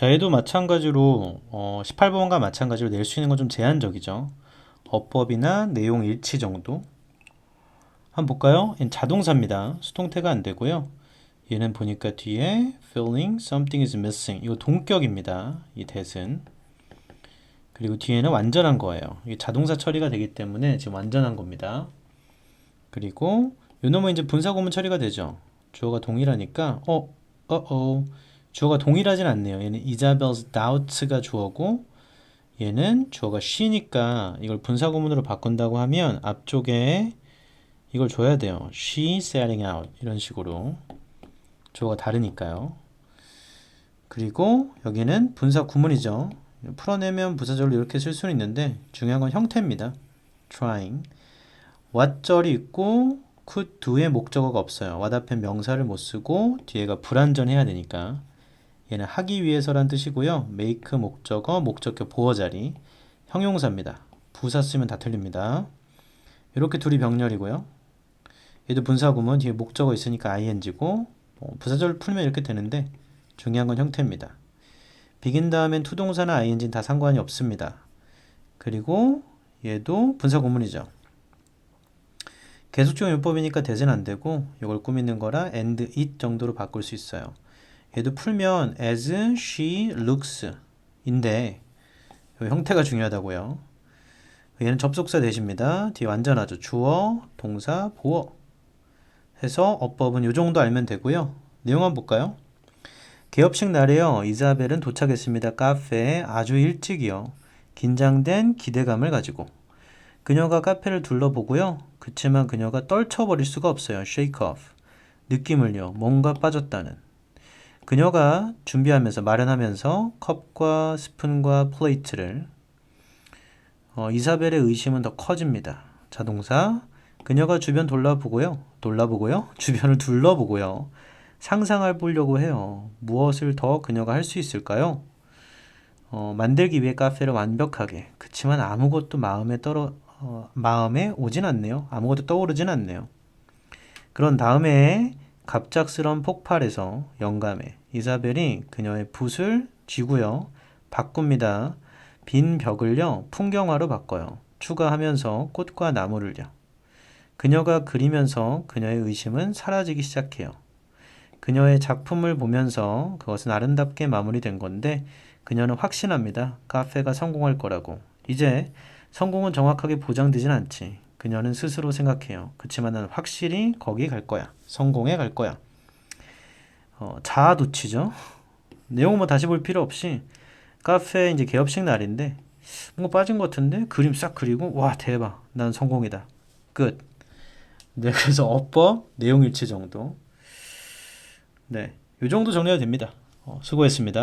자, 얘도 마찬가지로 어, 18번과 마찬가지로 낼 수 있는 건 좀 제한적이죠. 어법이나 내용 일치 정도. 한번 볼까요? 얘는 자동사입니다. 수동태가 안 되고요. 얘는 보니까 뒤에 feeling something is missing. 이거 동격입니다. 이 that은. 그리고 뒤에는 완전한 거예요. 이게 자동사 처리가 되기 때문에 지금 완전한 겁니다. 그리고 요 놈은 이제 분사 구문 처리가 되죠. 주어가 동일하니까 어, 어, 어. 주어가 동일하진 않네요. 얘는 Isabel's doubts가 주어고 얘는 주어가 she니까 이걸 분사 구문으로 바꾼다고 하면 앞쪽에 이걸 줘야 돼요. She setting out 이런 식으로 주어가 다르니까요. 그리고 여기는 분사 구문이죠. 풀어내면 부사절로 이렇게 쓸 수는 있는데 중요한 건 형태입니다. trying what절이 있고 could do의 목적어가 없어요. what 앞에 명사를 못 쓰고 뒤에가 불완전해야 되니까 얘는 하기 위해서란 뜻이고요. make 목적어, 목적격 보어 자리 형용사입니다. 부사 쓰면 다 틀립니다. 이렇게 둘이 병렬이고요. 얘도 분사구문 뒤에 목적어 있으니까 ing고 어, 부사절 풀면 이렇게 되는데 중요한 건 형태입니다. begin 다음엔 투동사나 ing는 다 상관이 없습니다. 그리고 얘도 분사구문이죠. 계속적 용법이니까 대세는 안 되고 이걸 꾸미는 거라 and it 정도로 바꿀 수 있어요. 얘도 풀면 as she looks 인데 이 형태가 중요하다고요. 얘는 접속사 대신입니다. 뒤에 완전하죠. 주어, 동사, 보어 해서 어법은 이 정도 알면 되고요. 내용 한번 볼까요? 개업식 날에요. 이사벨은 도착했습니다. 카페에 아주 일찍이요. 긴장된 기대감을 가지고 그녀가 카페를 둘러보고요. 그치만 그녀가 떨쳐버릴 수가 없어요. shake off. 느낌을요. 뭔가 빠졌다는. 그녀가 준비하면서 마련하면서 컵과 스푼과 플레이트를 어, 이사벨의 의심은 더 커집니다. 자동사 그녀가 주변 돌아보고요. 돌아보고요. 주변을 둘러보고요. 상상해 보려고 해요. 무엇을 더 그녀가 할 수 있을까요? 어, 만들기 위해 카페를 완벽하게. 그치만 아무것도 마음에 떨어 어, 마음에 오진 않네요. 아무것도 떠오르진 않네요. 그런 다음에 갑작스런 폭발에서 영감에 이사벨이 그녀의 붓을 쥐고요. 바꿉니다. 빈 벽을요. 풍경화로 바꿔요. 추가하면서 꽃과 나무를요. 그녀가 그리면서 그녀의 의심은 사라지기 시작해요. 그녀의 작품을 보면서 그것은 아름답게 마무리된 건데 그녀는 확신합니다. 카페가 성공할 거라고. 이제 성공은 정확하게 보장되진 않지. 그녀는 스스로 생각해요. 그치만 난 확실히 거기 갈 거야. 성공에 갈 거야. 어, 자아 도취죠. 내용 뭐 다시 볼 필요 없이 카페 이제 개업식 날인데 뭔가 빠진 것 같은데 그림 싹 그리고 와 대박 난 성공이다 끝. 네 그래서 어법 내용 일치 정도. 네, 이 정도 정리가 됩니다. 어, 수고했습니다.